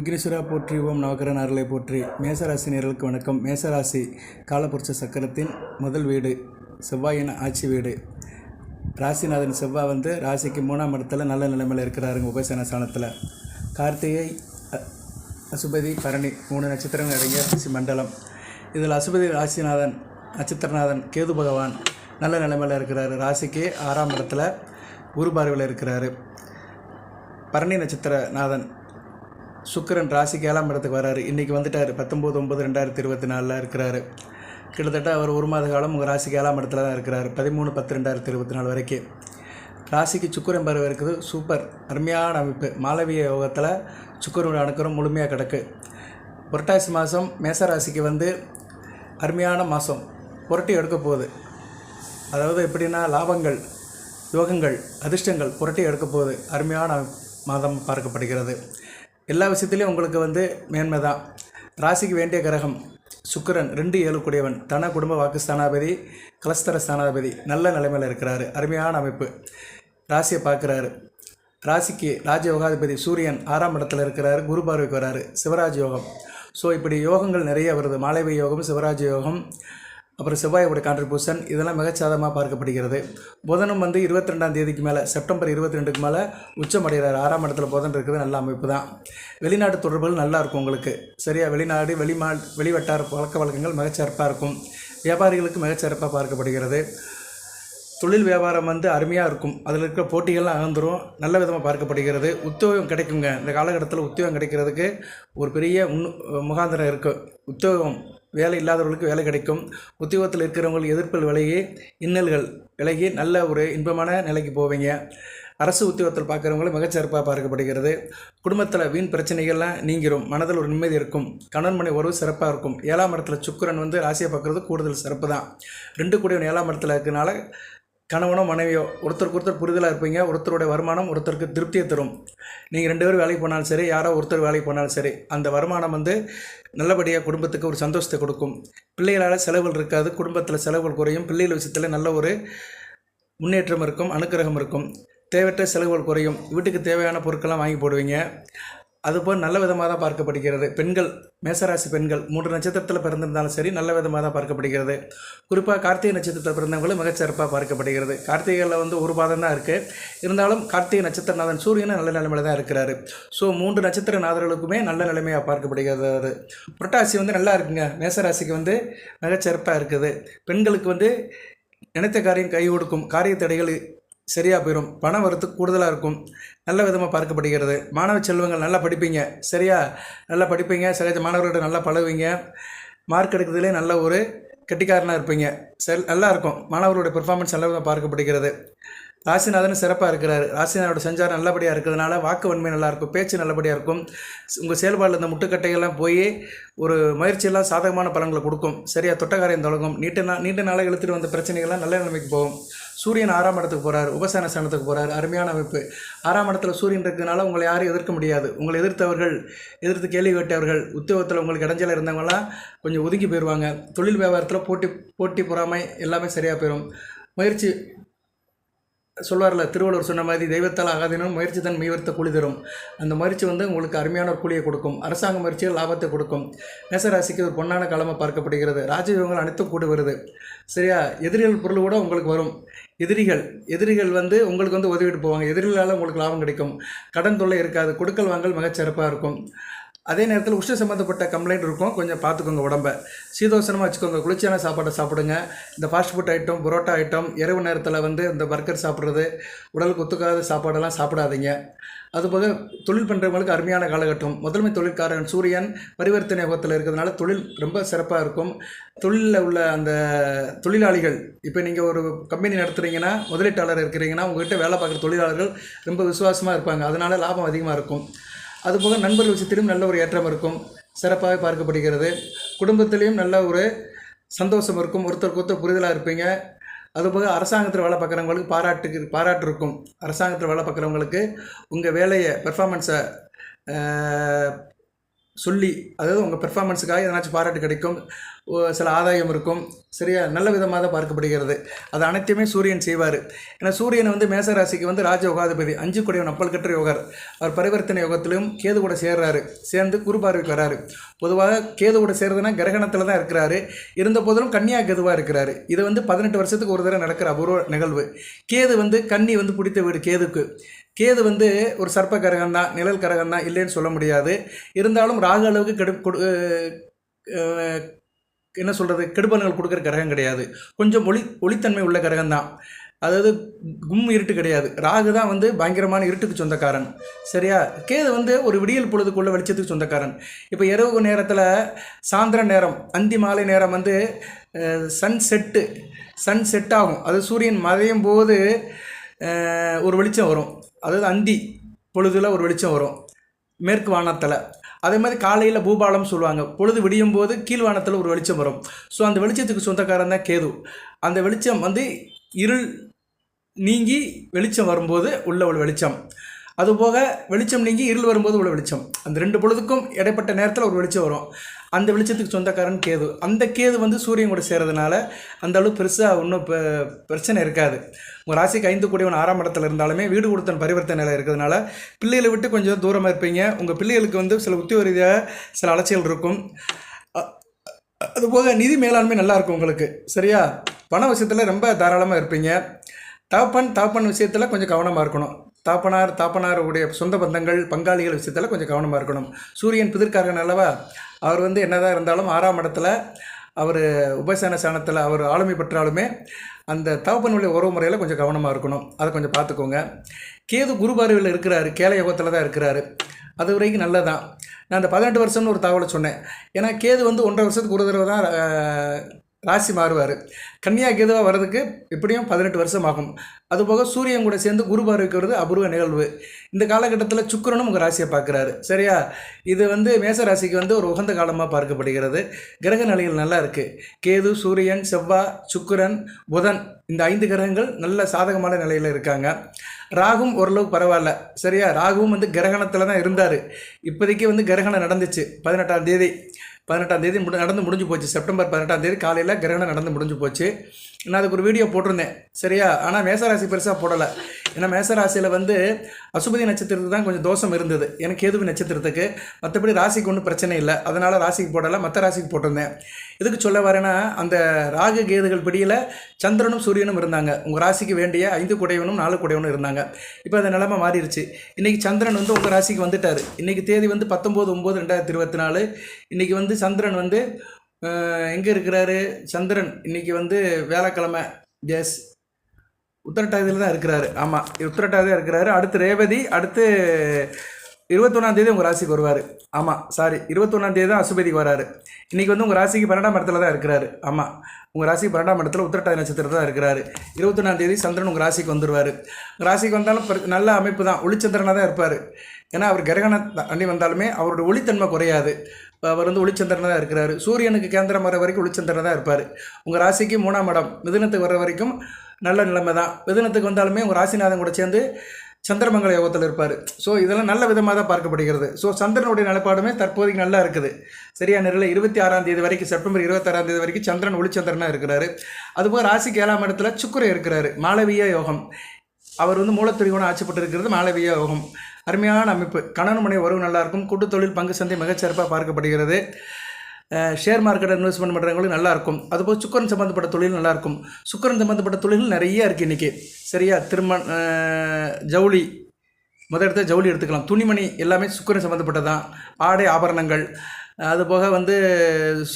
விக்னேஸ்வரா போற்றி ஓம் நவகரன் அருளை போற்றி. மேசராசி நேர்களுக்கு வணக்கம். மேசராசி காலபுருஷ சக்கரத்தின் முதல் வீடு செவ்வாயின் ஆட்சி வீடு. ராசிநாதன் செவ்வாய் வந்து ராசிக்கு மூணாம் இடத்துல நல்ல நிலைமையில் இருக்கிறாருங்க உபசன ஸ்தானத்தில். கார்த்திகை அ- அசுபதி பரணி மூணு நட்சத்திரங்கள் அடங்கிய ராசி மண்டலம். இதில் அசுபதி ராசிநாதன் நட்சத்திரநாதன் கேது பகவான் நல்ல நிலைமையில் இருக்கிறாரு. ராசிக்கு ஆறாம் இடத்துல குரு பார்வையில் இருக்கிறாரு. பரணி நட்சத்திரநாதன் சுக்கிரன் ராசிக்கு ஏழாம் இடத்துக்கு வராரு. இன்றைக்கி வந்துட்டார். பத்தொம்போது ஒம்பது ரெண்டாயிரத்தி இருபத்தி நாலில் இருக்கிறாரு. கிட்டத்தட்ட அவர் ஒரு மாத காலம் உங்கள் ராசிக்கு ஏழாம் இடத்துல தான் இருக்கிறார். பதிமூணு பத்து ரெண்டாயிரத்தி இருபத்தி நாலு வரைக்கும். ராசிக்கு சுக்கிரன் பறவை இருக்குது. சூப்பர். அருமையான அமைப்பு. மாளவிய யோகத்தில் சுக்கிரனோட அணுக்கரம் முழுமையாக கிடக்கு. புரட்டாசி மாதம் மேச ராசிக்கு வந்து அருமையான மாதம் புரட்டி எடுக்க போகுது. அதாவது எப்படின்னா லாபங்கள் யோகங்கள் அதிர்ஷ்டங்கள் புரட்டி எடுக்க போகுது. அருமையான மாதம் பார்க்கப்படுகிறது. எல்லா விஷயத்துலையும் உங்களுக்கு வந்து மேன்மை தான். ராசிக்கு வேண்டிய கிரகம் சுக்கிரன் ரெண்டு ஏழு கூடியவன் தன குடும்ப வாக்கு ஸ்தானாபதி கலஸ்தர ஸ்தானாபதி நல்ல நிலைமையில் இருக்கிறாரு. அருமையான அமைப்பு. ராசியை பார்க்குறாரு. ராசிக்கு ராஜ யோகாதிபதி சூரியன் ஆறாம் இடத்துல இருக்கிறாரு குரு பார்வைக்கு வராரு. சிவராஜ் யோகம். ஸோ இப்படி யோகங்கள் நிறைய வருது. மாலைவி யோகம் சிவராஜ் யோகம். அப்புறம் செவ்வாயோட கான்ட்ரிபியூஷன் இதெல்லாம் மிகச்சாதமாக பார்க்கப்படுகிறது. புதனும் வந்து இருபத்தி ரெண்டாம் தேதிக்கு மேலே செப்டம்பர் இருபத்தி ரெண்டுக்கு மேலே உச்சமடைகிறார் ஆறாம் இடத்துல புதன் இருக்குது நல்ல அமைப்பு தான். வெளிநாட்டு தொடர்புகள் நல்லா இருக்கும் உங்களுக்கு. சரியா? வெளிநாடு வெளிமா வெளிவட்டார பழக்க வழக்கங்கள் மிகச்சிறப்பாக இருக்கும். வியாபாரிகளுக்கு மிகச்சிறப்பாக பார்க்கப்படுகிறது. தொழில் வியாபாரம் வந்து அருமையாக இருக்கும். அதில் இருக்கிற போட்டிகள்லாம் அகந்துரும். நல்ல விதமாக பார்க்கப்படுகிறது. உத்தியோகம் கிடைக்குங்க. இந்த காலகட்டத்தில் உத்தியோகம் கிடைக்கிறதுக்கு ஒரு பெரிய முன் முகாந்திரம் இருக்குது உத்தியோகம் வேலை இல்லாதவர்களுக்கு வேலை கிடைக்கும். உத்தியோகத்தில் இருக்கிறவங்களுக்கு எதிர்ப்புகள் விலகி இன்னல்கள் விலகி நல்ல ஒரு இன்பமான நிலைக்கு போவீங்க. அரசு உத்தியோகத்தில் பார்க்குறவங்களும் மிகச்சிறப்பாக பார்க்கப்படுகிறது. குடும்பத்தில் வீண் பிரச்சனைகள்லாம் நீங்கிரும். மனதில் ஒரு நிம்மதி இருக்கும். கணவன் மனை உறவு சிறப்பாக இருக்கும். ஏழாம் இடத்துல சுக்கரன் வந்து ராசியை பார்க்குறது கூடுதல் சிறப்பு தான் ரெண்டு கூடியவன் ஏழாம் இடத்துல இருக்கிறனால கணவனோ மனைவியோ ஒருத்தருக்கு ஒருத்தர் புரிதலாக இருப்பீங்க. ஒருத்தருடைய வருமானம் ஒருத்தருக்கு திருப்தியை தரும். நீங்கள் ரெண்டு பேரும் வேலைக்கு போனாலும் சரி யாரோ ஒருத்தர் வேலைக்கு போனாலும் சரி அந்த வருமானம் வந்து நல்லபடியாக குடும்பத்துக்கு ஒரு சந்தோஷத்தை கொடுக்கும். பிள்ளைகளால் செலவுகள் இருக்காது குடும்பத்தில் செலவுகள் குறையும். பிள்ளைகள் விஷயத்தில் நல்ல ஒரு முன்னேற்றம் இருக்கும் அனுக்கிரகம் இருக்கும். தேவையற்ற செலவுகள் குறையும். வீட்டுக்கு தேவையான பொருட்கள்லாம் வாங்கி போடுவீங்க. அதுபோல் நல்ல விதமாக தான் பார்க்கப்படுகிறது. பெண்கள் மேசராசி பெண்கள் மூன்று நட்சத்திரத்தில் பிறந்திருந்தாலும் சரி நல்ல விதமாக தான் பார்க்கப்படுகிறது. குறிப்பாக கார்த்திகை நட்சத்திரத்தில் பிறந்தவங்களும் மிகச்சிறப்பாக பார்க்கப்படுகிறது. கார்த்திகையில் வந்து ஒரு பாதம் தான் இருக்குது இருந்தாலும் கார்த்திகை நட்சத்திரநாதன் சூரியனும் நல்ல நிலைமையில் தான் இருக்கிறாரு. ஸோ மூன்று நட்சத்திர நாதர்களுக்குமே நல்ல நிலைமையாக பார்க்கப்படுகிறது. அது புரட்டாசி வந்து நல்லா இருக்குங்க. மேசராசிக்கு வந்து மிகச்சிறப்பாக இருக்குது. பெண்களுக்கு வந்து நினைத்த காரியம் கை கொடுக்கும். காரிய தடைகள் சரியாக போயிடும் பண வரத்து கூடுதலாக இருக்கும். நல்ல விதமாக பார்க்கப்படுகிறது. மாணவ செல்வங்கள் நல்லா படிப்பீங்க. சரியா? நல்லா படிப்பீங்க. சகஜ மாணவர்கள்ட்ட நல்லா பழகுவீங்க. மார்க் எடுக்கிறதுலே நல்ல ஒரு கெட்டிக்காரனாக இருப்பீங்க. செல் நல்லா இருக்கும். மாணவர்களுடைய பெர்ஃபார்மன்ஸ் நல்ல விதமாக பார்க்கப்படுகிறது. ராசிநாதன் சிறப்பாக இருக்கிறார். ராசிநாதனோட சஞ்சாரம் நல்லபடியாக இருக்கிறதுனால வாக்கு வன்மை நல்லாயிருக்கும் பேச்சு நல்லபடியாக இருக்கும். உங்கள் செயல்பாடில் இந்த முட்டுக்கட்டைகள்லாம் போய் ஒரு முயற்சியெல்லாம் சாதகமான பலன்களை கொடுக்கும். சரியா? தொட்டக்காரியம் தொடங்கும். நீண்ட நாள் நீண்ட நாளாக இழுத்துட்டு வந்த பிரச்சனைகள்லாம் நல்ல நிலைமைக்கு போகும். சூரியன் ஆறாம் இடத்துக்கு போகிறார் உபசன ஸ்தானத்துக்கு போகிறார் அருமையான அமைப்பு. ஆறாம் இடத்துல சூரியன் இருக்கிறதுனால உங்களை யாரும் எதிர்க்க முடியாது. உங்களை எதிர்த்தவர்கள் எதிர்த்து கேள்வி கேட்டவர்கள் உத்தியோகத்தில் உங்களுக்கு இடைஞ்சல இருந்தவங்களாம் கொஞ்சம் ஒதுக்கி போயிடுவாங்க தொழில் வியாபாரத்தில் போட்டி போட்டி பொறாமை எல்லாமே சரியாக போயிடும் முயற்சி சொல்வார்ல திருவள்ளுவர் சொன்ன மாதிரி தெய்வத்தால் ஆகாதினும் முயற்சி தன் மீவர்த்த கூலி தரும். அந்த முயற்சி வந்து உங்களுக்கு அருமையான ஒரு கூலியை கொடுக்கும். அரசாங்க முயற்சிகள் லாபத்தை கொடுக்கும். மேசராசிக்கு ஒரு பொன்னான காலமாக பார்க்கப்படுகிறது. ராஜயோகங்கள் அனைத்தும் கூடி வருது. சரியா? எதிரிகள் பொருள் கூட உங்களுக்கு வரும். எதிரிகள் எதிரிகள் வந்து உங்களுக்கு வந்து உதவிட்டு போவாங்க. எதிரிகளால் உங்களுக்கு லாபம் கிடைக்கும். கடன் தொல்லை இருக்காது. கொடுக்கல் வாங்கல் மிகச்சிறப்பாக இருக்கும். அதே நேரத்தில் உஷ்ண சம்மந்தப்பட்ட கம்ப்ளைண்ட் இருக்கும். கொஞ்சம் பார்த்துக்கோங்க உடம்ப. சீதோசனமாக வச்சுக்கோங்க. குளிர்ச்சியான சாப்பாடை சாப்பிடுங்க. இந்த fast food item parotta item இரவு நேரத்தில் வந்து இந்த பர்கர் சாப்பிட்றது உடலுக்கு ஒத்துக்காத சாப்பாடெல்லாம் சாப்பிடாதீங்க. அதுபோக தொழில் பண்ணுறவங்களுக்கு அருமையான காலகட்டம். முதன்மை தொழிற்காரன் சூரியன் பரிவர்த்தனை யோகத்தில் இருக்கிறதுனால தொழில் ரொம்ப சிறப்பாக இருக்கும். தொழிலில் உள்ள அந்த தொழிலாளிகள் இப்போ நீங்கள் ஒரு கம்பெனி நடத்துகிறீங்கன்னா முதலீட்டாளர் இருக்கிறீங்கன்னா உங்கள்கிட்ட வேலை பார்க்குற தொழிலாளர்கள் ரொம்ப விசுவாசமாக இருப்பாங்க. அதனால் லாபம் அதிகமாக இருக்கும். அதுபோக நண்பர்கள் விஷயத்திலும் நல்ல ஒரு ஏற்றம் இருக்கும். சிறப்பாக பார்க்கப்படுகிறது. குடும்பத்திலையும் நல்ல ஒரு சந்தோஷம் இருக்கும். ஒருத்தருக்கு ஒருத்தர் புரிதலாக இருப்பீங்க. அதுபோக அரசாங்கத்தில் வேலை பார்க்குறவங்களுக்கு பாராட்டுக்கு பாராட்டு இருக்கும் அரசாங்கத்தில் வேலை பார்க்குறவங்களுக்கு உங்கள் வேலையை பெர்ஃபார்மன்ஸை சொல்லி அதாவது உங்கள் பெர்ஃபார்மன்ஸுக்காக எதனாச்சும் பாராட்டு கிடைக்கும் ஓ- சில ஆதாயம் இருக்கும். சரியா? நல்ல விதமாக தான் பார்க்கப்படுகிறது. அது அனைத்தையுமே சூரியன் செய்வார். ஏன்னா சூரியன் வந்து மேசராசிக்கு வந்து ராஜ யோகாதிபதி அஞ்சு குடையவன் அப்பல் கற்ற யோகர். அவர் பரிவர்த்தனை யோகத்திலும் கேது கூட சேர்றாரு. சேர்ந்து குரு பார்வைக்கு வராரு. பொதுவாக கேது கூட சேர்றதுனா கிரகணத்தில் தான் இருக்கிறாரு. இருந்த போதிலும் கன்னியா கேதுவாக இருக்கிறாரு. இது வந்து பதினெட்டு வருஷத்துக்கு ஒரு தடவை நடக்கிற அபூர்வ நிகழ்வு. கேது வந்து கன்னி வந்து பிடித்த வீடு கேதுக்கு. கேது வந்து ஒரு சர்ப்ப கிரகம் தான் நிழல் கிரகம் தான் இல்லைன்னு சொல்ல முடியாது. இருந்தாலும் ராகு அளவுக்கு கெடு கொடு என்ன சொல்கிறது கெடுபலன்கள் கொடுக்குற கிரகம் கிடையாது. கொஞ்சம் ஒளி ஒளித்தன்மை உள்ள கிரகம் தான். அதாவது கும் இருட்டு கிடையாது. ராகு தான் வந்து பயங்கரமான இருட்டுக்கு சொந்தக்காரன். சரியா? கேது வந்து ஒரு விடியல் பொழுதுக்குள்ள வெளிச்சத்துக்கு சொந்தக்காரன். இப்போ இரவு நேரத்தில் சாயந்தர நேரம் அந்தி மாலை நேரம் வந்து சன் செட்டு சன் செட் ஆகும் அது சூரியன் மறையும் போது ஒரு வெளிச்சம் வரும். அதாவது அந்தி பொழுதில் ஒரு வெளிச்சம் வரும். மேற்கு வானத்தில். அதே மாதிரி காலையில் பூபாலம் சொல்லுவாங்க. பொழுது விடியும் போது கீழ்வானத்தில் ஒரு வெளிச்சம் வரும். ஸோ அந்த வெளிச்சத்துக்கு சொந்தக்காரன் தான் கேது. அந்த வெளிச்சம் வந்து இருள் நீங்கி வெளிச்சம் வரும்போது உள்ள ஒரு வெளிச்சம். அதுபோக வெளிச்சம் நீங்கி இருள் வரும்போது உள்ள வெளிச்சம். அந்த ரெண்டு பொழுதுக்கும் இடைப்பட்ட நேரத்தில் ஒரு வெளிச்சம் வரும். அந்த வெளிச்சத்துக்கு சொந்தக்காரன் கேது. அந்த கேது வந்து சூரியன் கூட சேர்றதுனால அந்த அளவு பெருசாக ஒன்றும் பிரச்சனை இருக்காது. உங்கள் ராசிக்கு ஐந்து கூடியவன் ஆறாம் இடத்துல இருந்தாலுமே வீடு கொடுத்தன் பரிவர்த்தனையில் இருக்கிறதுனால பிள்ளைகளை விட்டு கொஞ்சம் தூரமாக இருப்பீங்க. உங்கள் பிள்ளைகளுக்கு வந்து சில உத்தியோக ரீதியாக சில அலைச்சல் இருக்கும். அதுபோக நிதி மேலாண்மை நல்லாயிருக்கும் உங்களுக்கு. சரியா? பண விஷயத்தில் ரொம்ப தாராளமாக இருப்பீங்க. தகப்பன் தகப்பன் விஷயத்தில் கொஞ்சம் கவனமாக இருக்கணும். தாப்பனார் தாப்பனாருடைய சொந்த பந்தங்கள் பங்காளிகள் விஷயத்தில் கொஞ்சம் கவனமாக இருக்கணும். சூரியன் பிதிர்காரன் அல்லவா? அவர் வந்து என்னதான் இருந்தாலும் ஆறாம் இடத்துல அவர் உபசன சாணத்தில் அவர் ஆளுமை பெற்றாலுமே அந்த தகப்பனுடைய உறவு முறையில் கொஞ்சம் கவனமாக இருக்கணும். அதை கொஞ்சம் பார்த்துக்கோங்க. கேது குருபார்வையில் இருக்கிறார். இருக்கிறாரு யோகத்தில் தான் இருக்கிறாரு. அது வரைக்கும் நல்லதான் நான் அந்த பதினெட்டு வருஷம்னு ஒரு தகவலை சொன்னேன். ஏன்னா கேது வந்து ஒன்றரை வருஷத்துக்கு ஒரு தடவை தான் ராசி மாறுவார். கன்னியா கேதுவாக வர்றதுக்கு எப்படியும் பதினெட்டு வருஷம் ஆகும். அதுபோக சூரியன் கூட சேர்ந்து குரு பார்வைக்கு வருது அபூர்வ நிகழ்வு. இந்த காலகட்டத்தில் சுக்கிரனும் உங்கள் ராசியை பார்க்குறாரு. சரியா? இது வந்து மேச ராசிக்கு வந்து ஒரு உகந்த காலமாக பார்க்கப்படுகிறது. கிரக நிலைகள் நல்லா இருக்குது கேது சூரியன் செவ்வாய் சுக்கிரன் புதன் இந்த ஐந்து கிரகங்கள் நல்ல சாதகமான நிலையில் இருக்காங்க. ராகும் ஓரளவு பரவாயில்ல. சரியா? ராகுவும் வந்து கிரகணத்தில் தான் இருந்தார். இப்போதைக்கு வந்து கிரகணம் நடந்துச்சு. பதினெட்டாம் தேதி. பதினெட்டாம் தேதி முடி நடந்து முடிஞ்சு போச்சு. செப்டம்பர் பதினெட்டாம் தேதி காலையில் கிரகணம் நடந்து முடிஞ்சு போச்சு. நான் அதுக்கு ஒரு வீடியோ போட்டிருந்தேன். சரியா? ஆனால் மேசராசி பெருசாக போடலை. ஏன்னா மேசராசியில் வந்து அசுபதி நட்சத்திரத்துக்கு தான் கொஞ்சம் தோஷம் இருந்தது. எனக்கு எதுவும் நட்சத்திரத்துக்கு. மற்றபடி ராசிக்கு ஒன்றும் பிரச்சனை இல்லை. அதனால் ராசிக்கு போடலை. மற்ற ராசிக்கு போட்டிருந்தேன். எதுக்கு சொல்ல வரேன்னா அந்த ராகு கேதுகள் பிடியில் சந்திரனும் சூரியனும் இருந்தாங்க. உங்கள் ராசிக்கு வேண்டிய ஐந்து குடையவனும் நாலு குடையவனும் இருந்தாங்க. இப்போ அந்த நிலைமை மாறிடுச்சு. இன்றைக்கி சந்திரன் வந்து உங்கள் ராசிக்கு வந்துட்டார். இன்றைக்கி தேதி வந்து பத்தொம்போது ஒம்பது ரெண்டாயிரத்தி இருபத்தி நாலு இன்றைக்கி வந்து சந்திரன் வந்து எங்கே இருக்கிறாரு? சந்திரன் இன்றைக்கி வந்து வேலைக்கிழமை எஸ். உத்தரட்டாதியில் தான் இருக்கிறாரு. ஆமாம் உத்தரட்டாதியாக இருக்கிறாரு. அடுத்து ரேவதி அடுத்து இருபத்தொன்னாம் தேதி உங்கள் ராசிக்கு வருவார். ஆமாம் சாரி இருபத்தொன்னாம் தேதி தான் அசுபதிக்கு வராரு. இன்றைக்கி வந்து உங்கள் ராசிக்கு பன்னெண்டாம் இடத்துல தான் இருக்கிறாரு. ஆமாம் உங்கள் ராசிக்கு பன்னெண்டாம் இடத்துல உத்திரட்டாதி நட்சத்திரத்தில் தான் இருக்கிறாரு. இருபத்தொன்னாம் தேதி சந்திரன் உங்கள் ராசிக்கு வந்துடுவார் ராசிக்கு வந்தாலும் நல்ல அமைப்பு தான். ஒளிச்சந்திரனாக தான் இருப்பார். ஏன்னா அவர் கிரகண அண்ணி வந்தாலுமே அவரோட ஒளித்தன்மை குறையாது. அவர் வந்து ஒளிச்சந்திரனாக தான் இருக்கிறாரு. சூரியனுக்கு கேந்திரம் வர வரைக்கும் ஒளிச்சந்திரனாக தான் இருப்பார். உங்கள் ராசிக்கு மூணாம் இடம். மிதுனத்துக்கு வர வரைக்கும் நல்ல நிலைமை தான். மிதுனத்துக்கு வந்தாலுமே உங்கள் ராசிநாதன் கூட சேர்ந்து சந்திரமங்கல யோகத்தில் இருப்பார். ஸோ இதெல்லாம் நல்ல விதமாக தான் பார்க்கப்படுகிறது. ஸோ சந்திரனுடைய நிலப்பாடுமே தற்போதைக்கு நல்லா இருக்குது. சரியா நிலையில் இருபத்தி ஆறாம் தேதி வரைக்கும் செப்டம்பர் இருபத்தாறாம் தேதி வரைக்கும் சந்திரன் ஒளிச்சந்திரனாக இருக்கிறாரு. அதுபோல் ராசிக்கு ஏழாம் இடத்துல சுக்கிரன் இருக்கிறாரு. மாளவிய யோகம். அவர் வந்து மூலத்துறிவோடு ஆட்சிப்பட்டு இருக்கிறது மாளவிய யோகம். அருமையான அமைப்பு. கணவன் மனை உறவு நல்லாயிருக்கும் கூட்டுத்தொழில் தொழில் பங்கு சந்தை மிகச்சிறப்பாக பார்க்கப்படுகிறது. ஷேர் மார்க்கெட் இன்வெஸ்ட்மெண்ட் பண்ணுறவங்களுக்கு நல்லா இருக்கும் அதுபோல் சுக்கரன் சம்மந்தப்பட்ட தொழில் நல்லா இருக்கும் சுக்கரன் சம்மந்தப்பட்ட தொழில் நிறைய இருக்குது இன்றைக்கி சரியா? திருமண் ஜவுளி. முதல் இடத்த ஜவுளி எடுத்துக்கலாம். துணிமணி எல்லாமே சுக்கரன் சம்மந்தப்பட்டதான் ஆடை ஆபரணங்கள். அதுபோக வந்து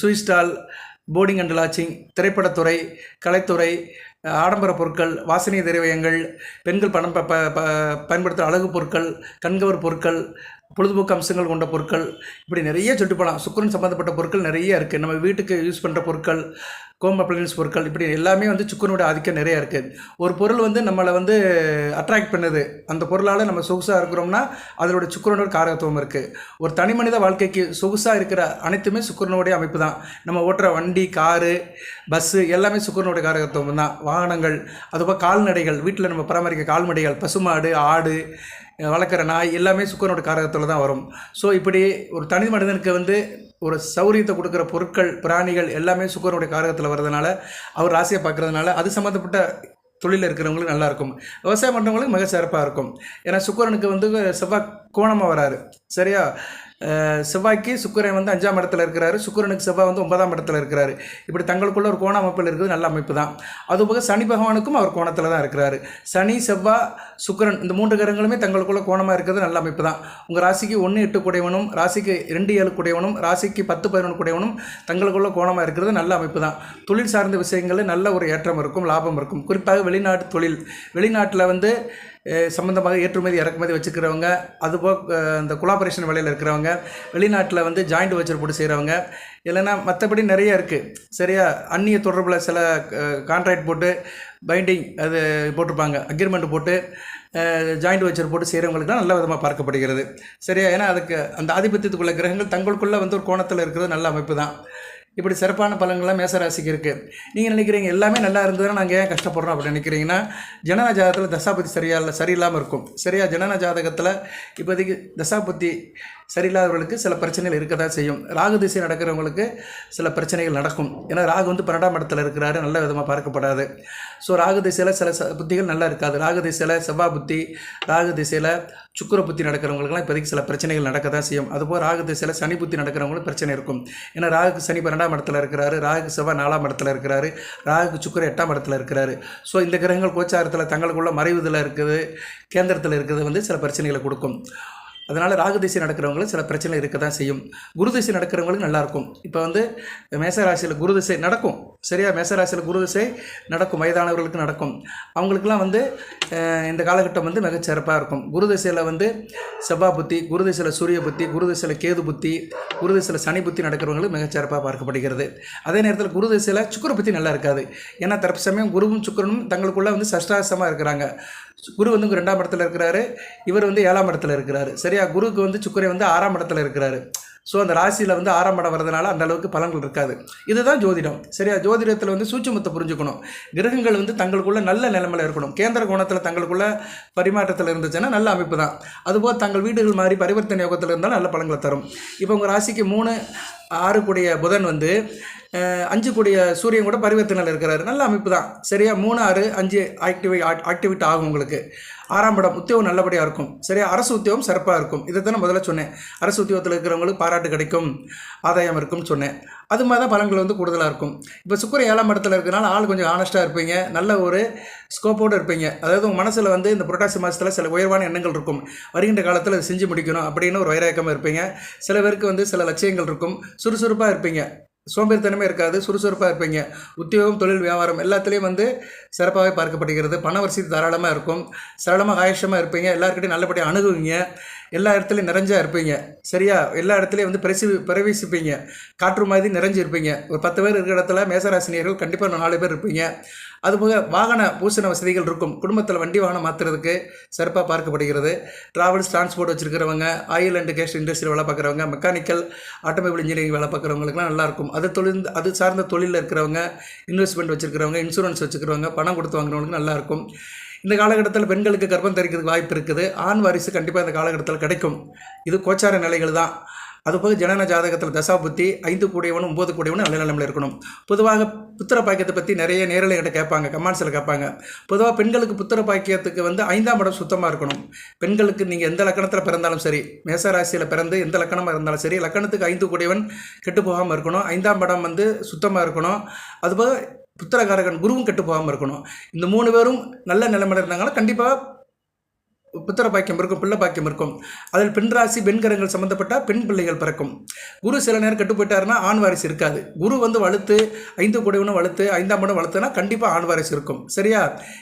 சுய் ஸ்டால் போர்டிங் அண்ட் லாட்சிங் திரைப்படத்துறை கலைத்துறை ஆடம்பர பொருட்கள் வாசனை திரவியங்கள் பெண்கள் பணம் ப ப- ப- பயன்படுத்துகிற அழகு பொருட்கள் கண்கவர் பொருட்கள் பொழுதுபோக்கு அம்சங்கள் கொண்ட பொருட்கள் இப்படி நிறைய சொல்லிட்டு போகலாம் சுக்கரன் சம்மந்தப்பட்ட பொருட்கள் நிறைய இருக்குது நம்ம வீட்டுக்கு யூஸ் பண்ணுற பொருட்கள் கோம் அப்ளையன்ஸ் பொருட்கள் இப்படி எல்லாமே வந்து சுக்குனோட ஆதிக்கம் நிறைய இருக்குது ஒரு பொருள் வந்து நம்மளை வந்து அட்ராக்ட் பண்ணுது. அந்த பொருளால் நம்ம சொகுசாக இருக்கிறோம்னா அதனோட சுக்குரனோட காரகத்துவம் இருக்குது ஒரு தனி மனித வாழ்க்கைக்கு சொகுசாக இருக்கிற அனைத்துமே சுக்குரனுடைய அமைப்பு தான். நம்ம ஓட்டுற வண்டி காரு பஸ்ஸு எல்லாமே சுக்குரனுடைய காரகத்துவம் தான். வாகனங்கள் அதுபோல் கால்நடைகள் வீட்டில் நம்ம பராமரிக்க கால்நடைகள் பசுமாடு ஆடு வளர்க்குற நாய் எல்லாமே சுக்கரனோட காரகத்தில் தான் வரும். ஸோ இப்படி ஒரு தனி மனிதனுக்கு வந்து ஒரு சௌரியத்தை கொடுக்குற பொருட்கள் பிராணிகள் எல்லாமே சுக்கரனுடைய காரகத்தில் வர்றதுனால அவர் ராசியை பார்க்குறதுனால அது சம்மந்தப்பட்ட தொழிலில் இருக்கிறவங்களுக்கு நல்லாயிருக்கும் விவசாயம் பண்ணுறவங்களுக்கு மிக சிறப்பாக இருக்கும். ஏன்னா சுக்கரனுக்கு வந்து செவ்வாய் கோணமாக வராரு. சரியா? செவ்வாய்க்கு சுக்கரன் வந்து அஞ்சாம் இடத்துல இருக்கிறாரு. சுக்கரனுக்கு செவ்வாய் வந்து ஒன்பதாம் இடத்துல இருக்கிறாரு. இப்படி தங்களுக்குள்ள ஒரு கோண அமைப்பில் இருக்குது. நல்ல அமைப்பு தான். அதுபோக சனி பகவானுக்கும் அவர் கோணத்தில் தான் இருக்கிறாரு. சனி செவ்வாய் சுக்கரன் இந்த மூன்று கிரகங்களுமே தங்களுக்குள்ள கோணமாக இருக்கிறது நல்ல அமைப்பு தான். உங்கள் ராசிக்கு ஒன்று எட்டு குடையவனும் ராசிக்கு ரெண்டு ஏழு குடையவனும் ராசிக்கு பத்து பதினொன்று குடையவனும் தங்களுக்குள்ள கோணமாக இருக்கிறது நல்ல அமைப்பு தான். தொழில் சார்ந்த விஷயங்களில் நல்ல ஒரு ஏற்றம் இருக்கும் லாபம் இருக்கும். குறிப்பாக வெளிநாட்டு தொழில். வெளிநாட்டில் வந்து சம்மந்தமாக ஏற்றுமதி இறக்குமதி வச்சுக்கிறவங்க அதுபோக அந்த இந்த கொலாபரேஷன் வேலையில் இருக்கிறவங்க வெளிநாட்டில் வந்து ஜாயிண்ட் வச்சர் போட்டு செய்கிறவங்க இல்லைன்னா மற்றபடி நிறைய இருக்குது சரியா? அந்நிய தொடர்பில் சில கான்ட்ராக்ட் போட்டு பைண்டிங் அது போட்டிருப்பாங்க அக்ரிமெண்ட் போட்டு ஜாயிண்ட் வச்சர் போட்டு செய்கிறவங்களுக்கு நல்ல விதமாக பார்க்கப்படுகிறது. சரியா? ஏன்னா அதுக்கு அந்த ஆதிபத்தியத்துக்குள்ள கிரகங்கள் தங்களுக்குள்ளே வந்து ஒரு கோணத்தில் இருக்கிறது நல்ல அமைப்பு தான். இப்படி சிறப்பான பலன்கள்லாம் மேசராசிக்கு இருக்குது நீங்கள் நினைக்கிறீங்க எல்லாமே நல்லா இருந்ததுன்னா நாங்கள் ஏன் கஷ்டப்படுறோம் அப்படின்னு நினைக்கிறீங்கன்னா ஜனன ஜாதகத்தில் தசாபதி சரியா இல்லை சரியில்லாமல் இருக்கும். சரியா ஜனன ஜாதகத்தில் இப்போதைக்கு தசாபதி சரியில்லாதவர்களுக்கு சில பிரச்சனைகள் இருக்க தான் செய்யும். ராகு திசை நடக்கிறவங்களுக்கு சில பிரச்சனைகள் நடக்கும். ஏன்னா ராகு வந்து பன்னெண்டாம் இடத்துல இருக்கிறாரு. நல்ல விதமாக பார்க்கப்படாது. ஸோ ராகு திசையில் சில ச புத்திகள் நல்லா இருக்காது. ராகு திசையில் செவ்வாய் புத்தி ராகு திசையில் சுக்கிர புத்தி நடக்கிறவங்களுக்குலாம் இப்போதைக்கு சில பிரச்சனைகள் நடக்க தான் செய்யும். அதுபோல் ராகு திசையில் சனி புத்தி நடக்கிறவங்களுக்கு பிரச்சனை இருக்கும். ஏன்னா ராகு சனி பன்னெண்டாம் இடத்துல இருக்கிறாரு. ராகு செவ்வாய் நாலாம் இடத்துல இருக்கிறாரு. ராகு சுக்கிர எட்டாம் இடத்துல இருக்கிறாரு. ஸோ இந்த கிரகங்கள் கோச்சாரத்தில் தங்களுக்குள்ள மறைவுதில் இருக்குது கேந்திரத்தில் இருக்கிறது வந்து சில பிரச்சனைகளை கொடுக்கும். அதனால் ராகு திசை நடக்கிறவங்களுக்கு சில பிரச்சனை இருக்க தான் செய்யும். குரு திசை நடக்கிறவங்களுக்கு நல்லாயிருக்கும். இப்போ வந்து மேசராசியில் குரு திசை நடக்கும். சரியா? மேசராசியில் குரு திசை நடக்கும். வயதானவர்களுக்கு நடக்கும். அவங்களுக்குலாம் வந்து இந்த காலகட்டம் வந்து மிகச்சிறப்பாக இருக்கும். குரு திசையில் வந்து செவ்வா புத்தி குரு திசையில் சூரிய புத்தி குரு திசையில் கேது புத்தி குரு திசையில் சனி புத்தி நடக்கிறவங்களுக்கு மிகச்சிறப்பாக பார்க்கப்படுகிறது. அதே நேரத்தில் குரு திசையில் சுக்கிர புத்தி நல்லா இருக்காது. ஏன்னா தற்ப சமயம் குருவும் சுக்கிரனும் தங்களுக்குள்ளே வந்து சஷ்டாசமாக இருக்கிறாங்க. குரு வந்து ரெண்டாம் இடத்துல இருக்கிறாரு. இவர் வந்து ஏழாம் இடத்துல இருக்கிறாரு. சரியா குருவுக்கு வந்து சுக்கரை வந்து ஆறாம் இடத்துல இருக்கிறாரு. ஸோ அந்த ராசியில் வந்து ஆறாம் இடம் வரதுனால அந்த அளவுக்கு பலன்கள் இருக்காது. இதுதான் ஜோதிடம். சரியா? ஜோதிடத்தில் வந்து சூட்சுமத்தை புரிஞ்சுக்கணும். கிரகங்கள் வந்து தங்களுக்குள்ள நல்ல நிலைமையில் இருக்கணும். கேந்திர கோணத்தில் தங்களுக்குள்ள பரிமாற்றத்தில் இருந்துச்சுன்னா நல்ல அமைப்பு தான். அதுபோல் தங்கள் வீடுகள் மாதிரி பரிவர்த்தனை யோகத்தில் இருந்தால் நல்ல பலன்களை தரும். இப்போ உங்கள் ராசிக்கு மூணு ஆறு கூடிய புதன் வந்து அஞ்சு கூடிய சூரியன் கூட பரிவர்த்தனையில் இருக்கிறாரு. நல்ல அமைப்பு தான். சரியா? மூணு ஆறு அஞ்சு ஆக்டிவேட் ஆக்டிவேட் ஆகும் உங்களுக்கு. ஆறாம் இடம் உத்தியோகம் நல்லபடியாக இருக்கும். சரியா? அரசு உத்தியோகம் சிறப்பாக இருக்கும். இதை தான் முதல்ல சொன்னேன். அரசு உத்தியோகத்தில் இருக்கிறவங்களுக்கு பாராட்டு கிடைக்கும் ஆதாயம் இருக்கும்னு சொன்னேன். அது மாதிரி தான் பலன்கள் வந்து கூடுதலாக இருக்கும். இப்போ சுக்கர ஏழாம் இடத்துல இருக்கிறனால ஆள் கொஞ்சம் ஆனஸ்ட்டாக இருப்பீங்க நல்ல ஒரு ஸ்கோப்போடு இருப்பீங்க. அதாவது உங்கள் மனசில் வந்து இந்த புரட்டாசி மாதத்தில் சில உயர்வான எண்ணங்கள் இருக்கும். வருகின்ற காலத்தில் அதை செஞ்சு முடிக்கணும் அப்படின்னு ஒரு வைராக்கமாக இருப்பீங்க. சில பேருக்கு வந்து சில லட்சியங்கள் இருக்கும். சுறுசுறுப்பாக இருப்பீங்க. சோம்பேறித்தனமே இருக்காது சுறுசுறுப்பாக இருப்பீங்க. உத்தியோகம் தொழில் வியாபாரம் எல்லாத்துலேயும் வந்து சிறப்பாகவே பார்க்கப்படுகிறது. பண வரிசை தாராளமாக இருக்கும். சரளமாக ஆயுஷமாக இருப்பீங்க. எல்லாருக்கிட்டையும் நல்லபடியாக அணுகுவீங்க. எல்லா இடத்துலையும் நிறைஞ்சா இருப்பீங்க. சரியா? எல்லா இடத்துலையும் வந்து பிரசி பிரவேசிப்பீங்க. காற்று மாதிரி நிறைஞ்சு இருப்பீங்க. ஒரு பத்து பேர் இருக்கிற இடத்துல மேசராசினியர்கள் கண்டிப்பாக நாலு பேர் இருப்பீங்க. அதுபோக வாகன பூசண வசதிகள் இருக்கும். குடும்பத்தில் வண்டி வாகனம் மாற்றுறதுக்கு சிறப்பாக பார்க்கப்படுகிறது. ட்ராவல்ஸ் டிரான்ஸ்போர்ட் வச்சுருக்கிறவங்க ஆயில் அண்ட் கேஸ் இண்டஸ்ட்ரியில் வேலை பார்க்குறவங்க மெக்கானிக்கல் ஆட்டோமொபைல் இன்ஜினியரிங் வேலை பார்க்குறவங்களுக்குலாம் நல்லாயிருக்கும் அது தொழில் அது சார்ந்த தொழிலில் இருக்கிறவங்க இன்வெஸ்ட்மெண்ட் வச்சுருக்கிறவங்க இன்சூரன்ஸ் வச்சுக்கிறவங்க பணம் கொடுத்து வாங்குறவங்களுக்கு நல்லாயிருக்கும் இந்த காலகட்டத்தில் பெண்களுக்கு கர்ப்பம் தரிக்கிறதுக்கு வாய்ப்பு இருக்குது. ஆண் வாரிசு கண்டிப்பாக இந்த காலகட்டத்தில் கிடைக்கும். இது கோச்சார நிலைகள் தான். அதுபோக ஜனன ஜாதகத்தில் தசா புத்தி ஐந்து கூடியவனும் ஒம்பது கூடியவனும் நல்ல நிலைமையில் இருக்கணும். பொதுவாக புத்திர பாக்கியத்தை பற்றி நிறைய நேரில் கிட்ட கேட்பாங்க கமான்ஸில் கேட்பாங்க. பொதுவாக பெண்களுக்கு புத்திர பாக்கியத்துக்கு வந்து ஐந்தாம் இடம் சுத்தமாக இருக்கணும். பெண்களுக்கு நீங்கள் எந்த லக்கணத்தில் பிறந்தாலும் சரி மேசராசியில் பிறந்து எந்த லக்கணமாக இருந்தாலும் சரி லக்கணத்துக்கு ஐந்து கூடியவன் கெட்டு போகாமல் இருக்கணும். ஐந்தாம் இடம் வந்து சுத்தமாக இருக்கணும். அதுபோக புத்திரகாரகன் குருவும் கெட்டு போகாமல் இருக்கணும். இந்த மூணு பேரும் நல்ல நிலைமையில் இருந்தாங்கன்னா கண்டிப்பாக புத்திர பாக்கியம் இருக்கும் பிள்ளை பாக்கியம் இருக்கும். அதில் பெண் ராசி பெண்கரங்கள் சம்மந்தப்பட்ட பெண் பிள்ளைகள் பிறக்கும். குரு சில நேரம் கெட்டு போயிட்டாருன்னா ஆண் வாரிசு இருக்காது. குரு வந்து வளர்த்து ஐந்து குடைவனும் வளர்த்து ஐந்தாம் படம் வளர்த்துனா கண்டிப்பாக ஆண் வாரிசு இருக்கும். சரியா?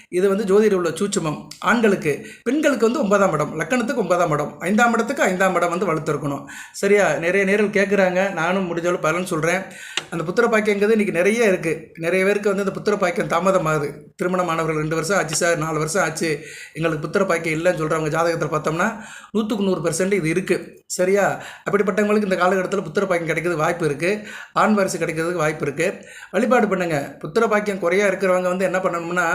இது வந்து ஜோதிட உள்ள சூட்சுமம். ஆண்களுக்கு பெண்களுக்கு வந்து ஒன்பதாம் இடம் லக்கணத்துக்கு ஒன்பதாம் இடம் ஐந்தாம் இடத்துக்கு ஐந்தாம் இடம் வந்து வளர்த்துருக்கணும் சரியா? நிறைய நேரில் கேட்குறாங்க நானும் முடிஞ்சாலும் பலன் சொல்கிறேன் அந்த புத்திர பாக்கியங்கிறது இன்றைக்கி நிறைய இருக்குது நிறைய பேருக்கு வந்து அந்த புத்திர பாக்கியம் தாமதமாகுது திருமணமானவர்கள் ரெண்டு வருஷம் ஆச்சு சார் நாலு வருஷம் ஆச்சு. எங்களுக்கு புத்திர பாக்கியம் இல்லைன்னு சொல்கிறவங்க ஜாதகத்தில் பார்த்தோம்னா நூற்றுக்கு நூறு பெர்சன்ட் இது இருக்குது சரியா? அப்படிப்பட்டவங்களுக்கு இந்த காலகட்டத்தில் புத்திர பாக்கியம் கிடைக்கிறதுக்கு வாய்ப்பு இருக்குது ஆண் வாரிசு கிடைக்கிறதுக்கு வாய்ப்பு இருக்குது வழிபாடு பண்ணுங்கள் புத்திர பாக்கியம் குறையாக இருக்கிறவங்க வந்து என்ன பண்ணணும்னா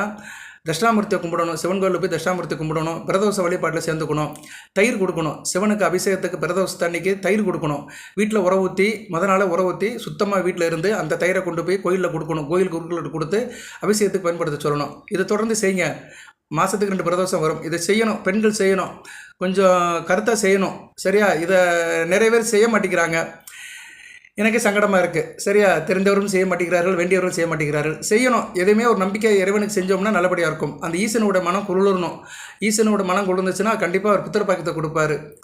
தட்சிணாமூர்த்தியை கும்பிடணும். சிவன் கோயிலில் போய் தட்சிணாமூர்த்தி கும்பிடணும். பிரதோஷ வழிபாட்டில் சேர்ந்துக்கணும். தயிர் கொடுக்கணும். சிவனுக்கு அபிஷேகத்துக்கு பிரதோஷத்து அன்னைக்கு தயிர் கொடுக்கணும். வீட்டில் உர ஊற்றி முத நாள் உர ஊற்றி சுத்தமாக வீட்டில் இருந்து அந்த தயிரை கொண்டு போய் கோயிலில் கொடுக்கணும். கோயில் குருக்களுக்கு கொடுத்து அபிஷேகத்துக்கு பயன்படுத்த சொல்லணும். இதை தொடர்ந்து செய்யுங்க. மாதத்துக்கு ரெண்டு பிரதோஷம் வரும். இதை செய்யணும். பெண்கள் செய்யணும். கொஞ்சம் கருத்தாக செய்யணும். சரியா? இதை நிறைய பேர் செய்ய மாட்டேங்கிறாங்க. எனக்கு சங்கடமாக இருக்குது சரியா? தெரிந்தவரும் செய்ய மாட்டேங்கிறார்கள் வேண்டியவரும் செய்ய மாட்டேங்கிறார்கள். செய்யணும். எதுவுமே ஒரு நம்பிக்கை இறைவனுக்கு செஞ்சோம்னா நல்லபடியாக இருக்கும். அந்த ஈசனோட மனம் குளிரணும் ஈசனோட மனம் குளிர்ந்துச்சுன்னா கண்டிப்பாக அவர் புத்திர பாக்கியத்தை கொடுப்பாரு.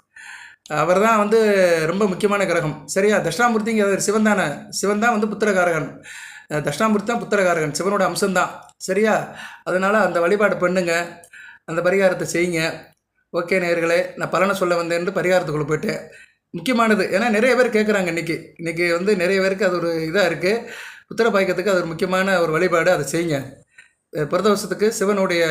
அவர் தான் வந்து ரொம்ப முக்கியமான கிரகம். சரியா? தட்சிணாமூர்த்திங்கிறது சிவன் தானே. சிவன் தான் வந்து புத்திரகாரகன். அஹ் தட்சிணாமூர்த்தி தான் புத்திரகாரகன். சிவனோட அம்சம்தான். சரியா? அதனால் அந்த வழிபாடு பண்ணுங்க. அந்த பரிகாரத்தை செய்யுங்க. ஓகே நேர்களே நான் பலனை சொல்ல வந்தேன்னு பரிகாரத்துக்குள்ளே போயிட்டேன். முக்கியமானது ஏன்னா நிறைய பேர் கேட்குறாங்க இன்றைக்கி இன்றைக்கி வந்து நிறைய பேருக்கு அது ஒரு இதாக இருக்குது புத்திர பாய்க்கத்துக்கு அது ஒரு முக்கியமான ஒரு வழிபாடு அதை செய்யுங்க. பிரதோஷத்துக்கு சிவனுடைய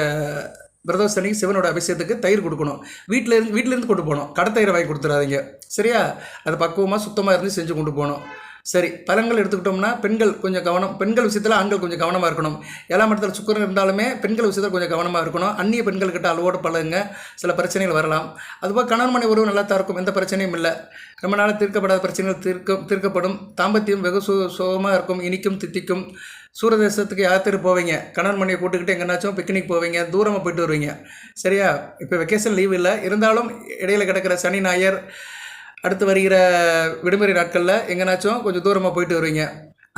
பிரதோஷனைக்கு சிவனோட அபிஷேகத்துக்கு தயிர் கொடுக்கணும். வீட்டில் இருந்து வீட்டிலேருந்து கொண்டு போகணும். கடத்தயிரை வாங்கி கொடுத்துடாதீங்க சரியா? அது பக்குவமாக சுத்தமாக இருந்து செஞ்சு கொண்டு போகணும். சரி பழங்கள் எடுத்துக்கிட்டோம்னா பெண்கள் கொஞ்சம் கவனம் பெண்கள் விஷயத்தில் ஆண்கள் கொஞ்சம் கவனமாக இருக்கணும். ஏழாம் இடத்துல சுக்கரன் இருந்தாலுமே பெண்கள் விஷயத்தில் கொஞ்சம் கவனமாக இருக்கணும். அந்நிய பெண்கள்கிட்ட அளவோடு பழகுங்க. சில பிரச்சனைகள் வரலாம். அதுபோல் கணவன் மனை உறவு நல்லா தான் இருக்கும். எந்த பிரச்சனையும் இல்லை. ரொம்ப நாளாக தீர்க்கப்படாத பிரச்சனைகள் தீர்க்க தீர்க்கப்படும். தாம்பத்தியம் வெகு சு சுகமாக இருக்கும். இனிக்கும் தித்திக்கும். சூரதேசத்துக்கு யாத்திரை போவீங்க? கணவன் மனையை கூட்டுக்கிட்டு எங்கேனாச்சும் பிக்னிக் போவீங்க. தூரமாக போயிட்டு வருவீங்க. சரியா? இப்போ வெக்கேஷன் லீவ் இல்லை. இருந்தாலும் இடையில கிடக்கிற சனி ஞாயிறு அடுத்து வருகிற விடுமுறை நாட்களில் எங்கேனாச்சும் கொஞ்சம் தூரமாக போயிட்டு வருவீங்க.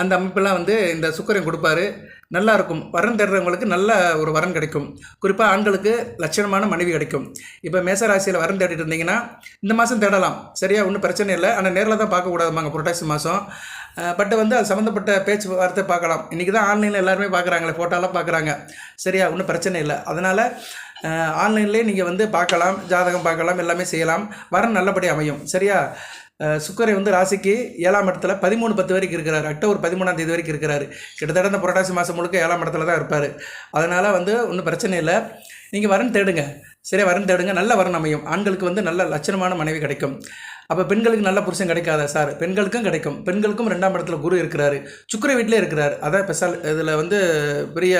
அந்த அமைப்பெல்லாம் வந்து இந்த சுக்கரன் கொடுப்பாரு. நல்லா இருக்கும். வரன் தேடுறவங்களுக்கு நல்ல ஒரு வரன் கிடைக்கும். குறிப்பாக ஆண்களுக்கு லட்சணமான மனைவி கிடைக்கும். இப்போ மேசராசியில் வரன் தேடிட்டு இருந்தீங்கன்னா இந்த மாதம் தேடலாம். சரியா? ஒன்றும் பிரச்சனை இல்லை. ஆனால் நேரில் தான் பார்க்கக்கூடாதுமாங்க புரட்டாசி மாதம் பட் வந்து அது சம்மந்தப்பட்ட பேச்சு வார்த்தை பார்க்கலாம். இன்றைக்கி தான் ஆன்லைனில் எல்லாருமே பார்க்குறாங்களே ஃபோட்டோலாம் பார்க்குறாங்க. சரியா? ஒன்றும் பிரச்சனை இல்லை. அதனால் ஆன்லைன்லேயே நீங்கள் வந்து பார்க்கலாம் ஜாதகம் பார்க்கலாம் எல்லாமே செய்யலாம். வரன் நல்லபடியாக அமையும். சரியா? சுக்கரை வந்து ராசிக்கு ஏழாம் இடத்துல பதிமூணு பத்து வரைக்கும் இருக்கிறார். அக்டோபர் பதிமூணாம் தேதி வரைக்கும் இருக்கிறாரு. கிட்டத்தட்ட அந்த புரட்டாசி மாதம் முழுக்க ஏழாம் இடத்துல தான் இருப்பார். அதனால் வந்து ஒன்றும் பிரச்சனை இல்லை. நீங்கள் வரன் தேடுங்க. சரியா? வரன் தேடுங்க. நல்ல வரன் அமையும். ஆண்களுக்கு வந்து நல்ல லட்சணமான மனைவி கிடைக்கும். அப்போ பெண்களுக்கு நல்ல புருஷன் கிடைக்காதா சார். பெண்களுக்கும் கிடைக்கும். பெண்களுக்கும் ரெண்டாம் இடத்துல குரு இருக்கிறாரு. சுக்கர வீட்டிலே இருக்கிறார். அதான் ஸ்பெஷால் இதில் வந்து பெரிய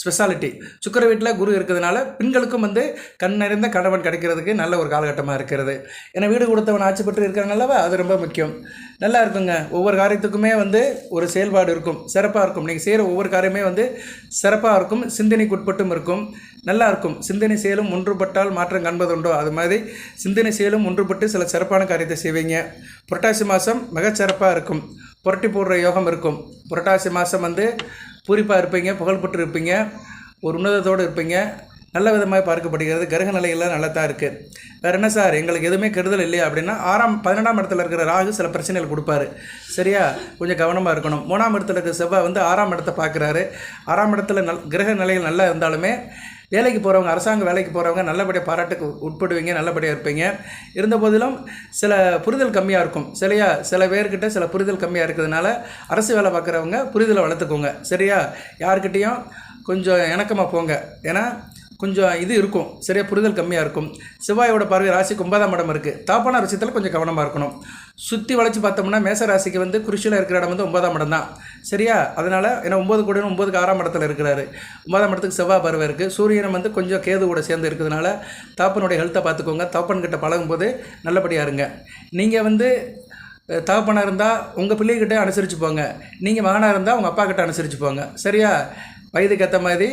ஸ்பெஷாலிட்டி சுக்கர வீட்டில் குரு இருக்கிறதுனால பெண்களுக்கும் வந்து கண் நிறைந்த கணவன் கிடைக்கிறதுக்கு நல்ல ஒரு காலகட்டமாக இருக்கிறது. ஏன்னா வீடு கொடுத்தவன் ஆட்சி பெற்று இருக்கிறனால அது ரொம்ப முக்கியம். நல்லா இருக்குங்க. ஒவ்வொரு காரியத்துக்குமே வந்து ஒரு செயல்பாடு இருக்கும். சிறப்பாக இருக்கும். நீங்கள் செய்கிற ஒவ்வொரு காரியமே வந்து சிறப்பாக இருக்கும். சிந்தனைக்கு உட்பட்டும் இருக்கும். நல்லா இருக்கும். சிந்தனை செயலும் ஒன்றுபட்டால் மாற்றம் காண்பதுண்டோ? அது மாதிரி சிந்தனை செயலும் ஒன்றுபட்டு சில சிறப்பான காரியத்தை செய்வீங்க. புரட்டாசி மாதம் மிகச்சிறப்பாக இருக்கும். புரட்டி போடுற யோகம் இருக்கும். புரட்டாசி மாதம் வந்து பூரிப்பாக இருப்பீங்க புகழ்பெற்று இருப்பீங்க. ஒரு உன்னதத்தோடு இருப்பீங்க. நல்ல விதமாக பார்க்கப்படுகிறது. கிரக நிலையெல்லாம் நல்லா தான் இருக்குது வேறு என்ன சார்? எங்களுக்கு எதுவுமே கெடுதல் இல்லையா அப்படின்னா ஆறாம் பதினெண்டாம் இடத்துல இருக்கிற ராகு சில பிரச்சனைகள் கொடுப்பாரு. சரியா? கொஞ்சம் கவனமாக இருக்கணும். மூணாம் இடத்துல இருக்கிற செவ்வாய் வந்து ஆறாம் இடத்தை பார்க்குறாரு. ஆறாம் இடத்துல நல் கிரக நிலைகள் நல்லா இருந்தாலுமே வேலைக்கு போகிறவங்க அரசாங்க வேலைக்கு போகிறவங்க நல்லபடியாக பாராட்டுக்கு உட்படுவீங்க நல்லபடியாக இருப்பீங்க. இருந்த போதிலும் சில புரிதல் கம்மியாக இருக்கும். சரியா? சில பேர்கிட்ட சில புரிதல் கம்மியாக இருக்கிறதுனால அரசு வேலை பார்க்குறவங்க புரிதலை வளர்த்துக்கோங்க. சரியா? யார்கிட்டேயும் கொஞ்சம் இணக்கமாக போங்க. ஏன்னா கொஞ்சம் இது இருக்கும். சரியாக புரிதல் கம்மியாக இருக்கும். செவ்வாயோட பார்வை ராசிக்கு ஒன்பதாம் இடம் இருக்குது தாப்பான விஷயத்தில் கொஞ்சம் கவனமாக இருக்கணும். சுற்றி வளைச்சி பார்த்தோம்னா மேச ராசிக்கு வந்து குருஷியில் இருக்கிற இடம் வந்து ஒன்பதாம் இடம் தான். சரியா? அதனால் ஏன்னா ஒம்பது கூட ஒம்பதுக்கு ஆறாம் இடத்துல இருக்கிறாரு. ஒன்பதாம் இடத்துக்கு செவ்வாய் பருவம் இருக்குது சூரியன் வந்து கொஞ்சம் கேது கூட சேர்ந்து இருக்கிறதுனால தாப்பனுடைய ஹெல்த்தை பார்த்துக்கோங்க. தாப்பன் கிட்ட பழகும்போது நல்லபடியாக இருங்க. நீங்கள் வந்து தகப்பனாக இருந்தால் உங்கள் பிள்ளைகிட்ட அனுசரித்து போங்க. நீங்கள் மகனாக இருந்தால் உங்கள் அப்பா கிட்ட அனுசரித்து போங்க. சரியா? வயதுக்கு ஏற்ற மாதிரி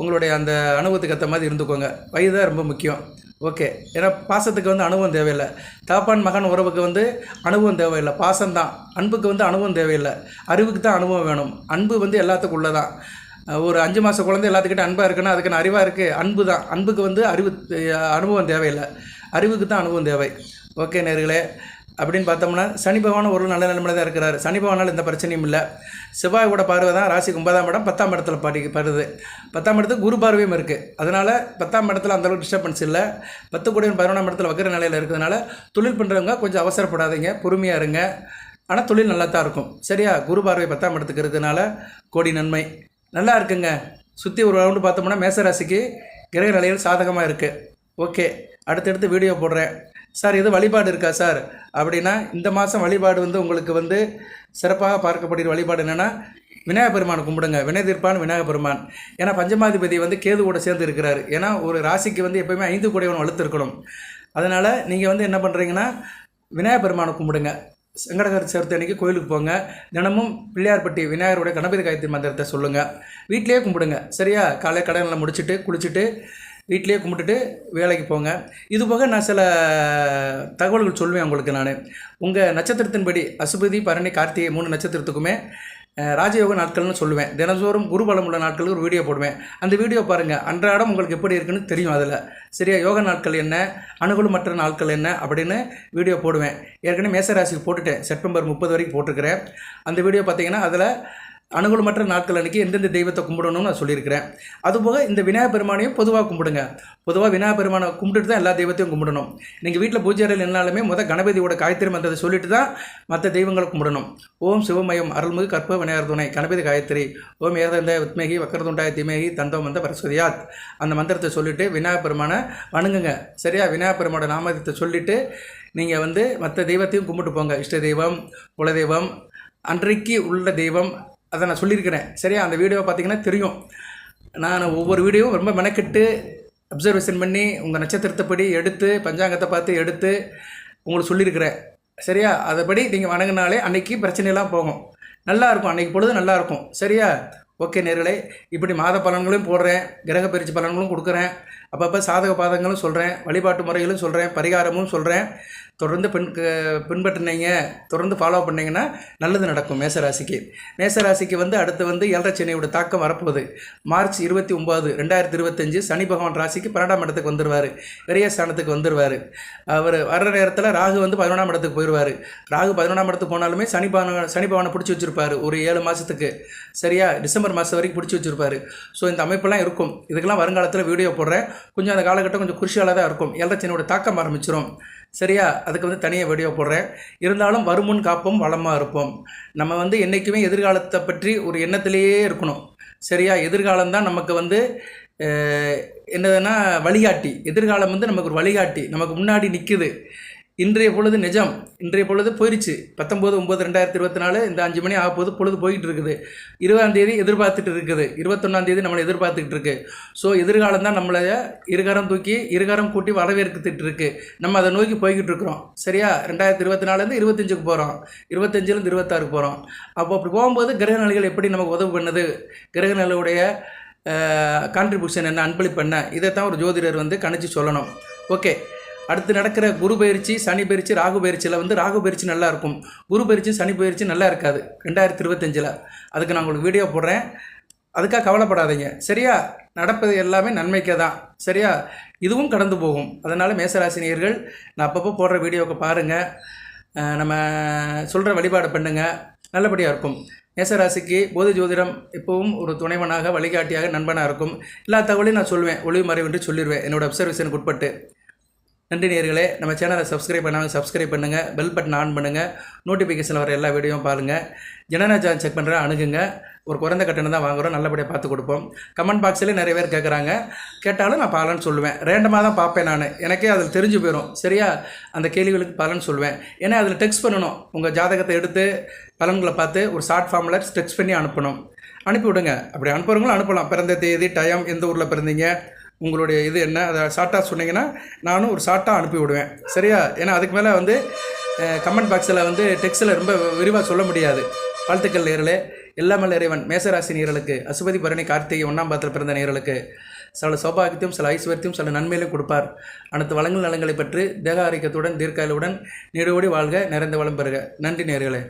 உங்களுடைய அந்த அனுபவத்துக்கு ஏற்ற மாதிரி இருந்துக்கோங்க. வயது தான் ரொம்ப முக்கியம். ஓகே. ஏன்னா பாசத்துக்கு வந்து அனுபவம் தேவையில்லை. தாப்பான் மகன் உறவுக்கு வந்து அனுபவம் தேவையில்லை. பாசம்தான் அன்புக்கு வந்து அனுபவம் தேவையில்லை. அறிவுக்கு தான் அனுபவம் வேணும். அன்பு வந்து எல்லாத்துக்கும் உள்ளதான். ஒரு அஞ்சு மாத குழந்தை எல்லாத்துக்கிட்ட அன்பாக இருக்குன்னா அதுக்கு அறிவாக இருக்குது அன்பு தான். அன்புக்கு வந்து அறிவு அனுபவம் தேவையில்லை. அறிவுக்கு தான் அனுபவம் தேவை. ஓகே நேர்களே. அப்படின்னு பார்த்தோம்னா சனி பகவான் ஒரு நல்ல நிலைமையில தான் இருக்கிறார். சனி பகவானால் எந்த பிரச்சனையும் இல்லை. செவ்வாயோட பார்வை தான் ராசிக்கு ஒன்பதாம் இடம் பத்தாம் இடத்துல பாட்டி படுது. பத்தாம் இடத்துக்கு குரு பார்வையும் இருக்குது அதனால் பத்தாம் இடத்துல அந்தளவுக்கு டிஸ்டர்பன்ஸ் இல்லை. பத்து கூட பதினொன்றாம் இடத்துல வக்கிற நிலையில் இருக்கிறதுனால தொழில் பண்ணுறவங்க கொஞ்சம் அவசரப்படாதீங்க பொறுமையாக இருங்க. ஆனால் தொழில் நல்லா தான் இருக்கும். சரியா? குரு பார்வை பத்தாம் இடத்துக்கு இருக்கிறதுனால கோடி நன்மை. நல்லா இருக்குங்க. சுற்றி ஒரு ரவுண்டு பார்த்தோம்னா மேசராசிக்கு கிரக நிலைகள் சாதகமாக இருக்குது ஓகே. அடுத்தடுத்து வீடியோ போடுறேன். சார் எதுவும் வழிபாடு இருக்கா சார்? அப்படின்னா இந்த மாதம் வழிபாடு வந்து உங்களுக்கு வந்து சிறப்பாக பார்க்கப்படுகிற வழிபாடு என்னென்னா விநாயகர் பெருமான் கும்பிடுங்க. வினய தீர்ப்பான் விநாயகர் பெருமான். ஏன்னா பஞ்சமாதிபதி வந்து கேது கூட சேர்ந்து இருக்கிறார். ஏன்னா ஒரு ராசிக்கு வந்து எப்பயுமே ஐந்து கூடையவன் வலுத்து அதனால் நீங்கள் வந்து என்ன பண்ணுறீங்கன்னா விநாயகர் பெருமானை கும்பிடுங்க. சங்கடகர சேர்த்து அன்னைக்கு கோயிலுக்கு போங்க. தினமும் பிள்ளையார்பட்டி விநாயகருடைய கணபதி காயத்ரி மந்திரத்தை சொல்லுங்கள் வீட்டிலேயே கும்பிடுங்க. சரியா? காலை கடனில் முடிச்சுட்டு குளிச்சுட்டு வீட்டிலேயே கும்பிட்டுட்டு வேலைக்கு போங்க. இது போக நான் சில தகவல்கள் சொல்லுவேன் உங்களுக்கு நான். உங்கள் நட்சத்திரத்தின்படி அசுபதி பரணி கார்த்திகை மூணு நட்சத்திரத்துக்குமே ராஜயோக நாட்கள்னு சொல்லுவேன். தினந்தோறும் குருபலம் உள்ள நாட்களுக்கு ஒரு வீடியோ போடுவேன். அந்த வீடியோ பாருங்கள் அன்றாடம் உங்களுக்கு எப்படி இருக்குன்னு தெரியும் அதில். சரியா? யோக நாட்கள் என்ன? அனுகூலமற்ற நாட்கள் என்ன? அப்படின்னு வீடியோ போடுவேன். ஏற்கனவே மேசராசிக்கு போட்டுட்டேன். செப்டம்பர் முப்பது வரைக்கும் போட்டிருக்கிறேன். அந்த வீடியோ பார்த்தீங்கன்னா அதில் அனுகூலமற்ற நாட்கள் அன்றைக்கி எந்தெந்த தெய்வத்தை கும்பிடணும்னு நான் சொல்லியிருக்கிறேன். அதுபோக இந்த விநாயகர் பெருமானையும் பொதுவாக கும்பிடுங்க. பொதுவாக விநாயகர் பெருமானை கும்பிட்டுட்டு தான் எல்லா தெய்வத்தையும் கும்பிடணும். நீங்கள் வீட்டில் பூஜை அறையில் நின்னாலுமே முத கணபதியோட காயத்ரி மந்திரத்தை சொல்லிட்டு தான் மற்ற தெய்வங்களை கும்பிடணும். ஓம் சிவமயம் அருள்மிகு கற்ப விநாயகர் துணை கணபதி காயத்ரி ஓம் ஏதந்த உத்மேகி வக்கரதுண்டாய திமேகி தந்தம் வந்த பரஸ்வதியாத். அந்த மந்திரத்தை சொல்லிவிட்டு விநாயகர் பெருமானை வணங்குங்க. சரியா? விநாயகர் பெருமானோட நாமத்தை சொல்லிவிட்டு நீங்கள் வந்து மற்ற தெய்வத்தையும் கும்பிட்டு போங்க. இஷ்ட தெய்வம் குலதெய்வம் அன்றைக்கு உள்ள தெய்வம் அதை நான் சொல்லியிருக்கிறேன். சரியா? அந்த வீடியோவை பார்த்தீங்கன்னா தெரியும். நான் ஒவ்வொரு வீடியோவும் ரொம்ப மெனக்கெட்டு அப்சர்வேஷன் பண்ணி உங்கள் நட்சத்திரத்தைப்படி எடுத்து பஞ்சாங்கத்தை பார்த்து எடுத்து உங்களுக்கு சொல்லியிருக்கிறேன். சரியா? அதைப்படி நீங்கள் வணங்கினாலே அன்னைக்கு பிரச்சனையெல்லாம் போகும். நல்லா இருக்கும் பொழுது நல்லாயிருக்கும். சரியா? ஓகே நேர்களே. இப்படி மாத பலன்களையும் போடுறேன். கிரக பயிற்சி பலன்களும் கொடுக்குறேன். அப்பப்போ சாதக பாதங்களும் சொல்கிறேன் வழிபாட்டு முறைகளும் சொல்கிறேன் பரிகாரமும் சொல்கிறேன் தொடர்ந்து பின் பின்பற்றினீங்க தொடர்ந்து ஃபாலோ பண்ணிங்கன்னா நல்லது நடக்கும் மேசராசிக்கு. மேசராசிக்கு வந்து அடுத்து வந்து ஏழரை சனியோட தாக்கம் வரப்போகுது. மார்ச் இருபத்தி ஒம்பது ரெண்டாயிரத்தி இருபத்தஞ்சு சனி பகவான் ராசிக்கு பன்னெண்டாம் இடத்துக்கு வந்துடுவார் பெரிய ஸ்தானத்துக்கு வந்துடுவார் அவர் வர்ற நேரத்தில் ராகு வந்து பதினொன்றாம் இடத்துக்கு போயிடுவார் ராகு பதினொன்றாம் இடத்துக்கு போனாலுமே சனி பவன சனி பவனை பிடிச்சி வச்சுருப்பார். ஒரு ஏழு மாதத்துக்கு சரியா? டிசம்பர் மாதம் வரைக்கும் பிடிச்சி வச்சுருப்பார். ஸோ இந்த அமைப்பெல்லாம் இருக்கும். இதுக்கெல்லாம் வருங்காலத்தில் வீடியோ போடுறேன். கொஞ்சம் அந்த காலகட்டம் கொஞ்சம் குருஷியாலாக தான் இருக்கும். ஏழரை சனியோட தாக்கம் ஆரம்பிச்சிடும் சரியா? அதுக்கு வந்து தனியாக வீடியோ போடுறேன். இருந்தாலும் வருமுன் காப்போம் வளமாக இருப்போம். நம்ம வந்து என்றைக்குமே எதிர்காலத்தை பற்றி ஒரு எண்ணத்திலேயே இருக்கணும். சரியா? எதிர்காலம் தான் நமக்கு வந்து என்னதுன்னா வழிகாட்டி. எதிர்காலம் வந்து நமக்கு ஒரு வழிகாட்டி. நமக்கு முன்னாடி நிற்குது இன்றைய பொழுது நிஜம். இன்றைய பொழுது போயிடுச்சு பத்தொம்போது ஒம்பது ரெண்டாயிரத்தி இருபத்தி நாலு இந்த அஞ்சு மணி ஆக போது பொழுது போயிட்டு இருக்குது இருபதாம் தேதி எதிர்பார்த்துட்டு இருக்குது. இருபத்தொன்னாம் தேதி நம்மளை எதிர்பார்த்துக்கிட்டு இருக்கு. ஸோ எதிர்காலம் தான் நம்மளை இருகரம் தூக்கி இருகரம் கூட்டி வரவேற்கிட்டு இருக்கு. நம்ம அதை நோக்கி போய்கிட்டு இருக்கிறோம். சரியா? ரெண்டாயிரத்தி இருபத்தி நாலுலேருந்து இருபத்தஞ்சுக்கு போகிறோம் இருபத்தஞ்சிலேருந்து இருபத்தாறுக்கு போகிறோம் அப்போ அப்படி போகும்போது கிரக நிலைகள் எப்படி நமக்கு உதவு பண்ணுது? கிரக நிலையுடைய கான்ட்ரிபியூஷன் என்ன? அன்பளிப்பு என்ன? இதைத்தான் ஒரு ஜோதிடர் வந்து கணிச்சு சொல்லணும். ஓகே அடுத்து நடக்கிற குரு பயிற்சி சனி பயிற்சி ராகு பயிற்சியில் வந்து ராகு பயிற்சி நல்லா இருக்கும். குரு பயிற்சி சனி பயிற்சி நல்லா இருக்காது. ரெண்டாயிரத்தி இருபத்தஞ்சில். அதுக்கு நான் உங்களுக்கு வீடியோ போடுறேன். அதுக்காக கவலைப்படாதீங்க. சரியா? நடப்பது எல்லாமே நன்மைக்கே தான் சரியா? இதுவும் கடந்து போகும். அதனால் மேசராசினியர்கள் நான் அப்பப்போ போடுற வீடியோவை பாருங்கள் நம்ம சொல்கிற வழிபாடு பண்ணுங்கள் நல்லபடியாக இருக்கும். மேசராசிக்கு போதி ஜோதிடம் எப்பவும் ஒரு துணைவனாக வழிகாட்டியாக நண்பனாக இருக்கும். எல்லா தகவலையும் நான் சொல்லுவேன் ஒளிவு மறைவென்று சொல்லிடுவேன் என்னோட அப்சர்வேஷனுக்கு உட்பட்டு. நன்றி நேர்களே நம்ம சேனலை சப்ஸ்கிரைப் பண்ணாங்க. சப்ஸ்கிரைப் பண்ணுங்கள் பெல் பட்டன் ஆன் பண்ணுங்கள் நோட்டிஃபிகேஷனில் வர எல்லா வீடியோவும் பாருங்கள் ஜனநாயக செக் பண்ணுற அணுகுங்க. ஒரு குறைந்த கட்டணம் தான் வாங்குறோம். நல்லபடியாக பார்த்து கொடுப்போம். கமெண்ட் பாக்ஸில் நிறைய பேர் கேட்குறாங்க கேட்டாலும் நான் பலன் சொல்லுவேன். ரேண்டமாக தான் பார்ப்பேன் நான். எனக்கே அதில் தெரிஞ்சு போயிடும் சரியா? அந்த கேள்விகளுக்கு பலன் சொல்லுவேன். ஏன்னா அதில் டெக்ஸ்ட் பண்ணணும். உங்கள் ஜாதகத்தை எடுத்து பலன்களை பார்த்து ஒரு ஷார்ட் ஃபார்மில் டெக்ஸ்ட் பண்ணி அனுப்பணும். அனுப்பி விடுங்க அப்படி அனுப்புறவங்களும் அனுப்பலாம். பிறந்த தேதி டைம் எந்த ஊரில் பிறந்தீங்க? உங்களுடைய இது என்ன? அதை ஷார்ட்டாக சொன்னீங்கன்னா நானும் ஒரு ஷார்ட்டாக அனுப்பி விடுவேன். சரியா? ஏன்னா அதுக்கு மேலே வந்து கமெண்ட் பாக்ஸில் வந்து டெக்ஸ்டில் ரொம்ப விரிவாக சொல்ல முடியாது. வாழ்த்துக்கள் நேரலே எல்லாமல் இறைவன் மேசராசி நேர்களுக்கு அசுபதி பரணி கார்த்திகை ஒன்றாம் பாத்திர பிறந்த நேர்களுக்கு சில சௌபாகியத்தையும் சில ஐஸ்வர்யத்தையும் சில நன்மையிலும் கொடுப்பார். அனைத்து வளங்கள் நலங்களை பற்றி தேக ஆரோக்கியத்துடன் தீர்க்காயலுடன் நீடோடி வாழ்க நிறைந்த வளம் பெறுக. நன்றி நேர்களே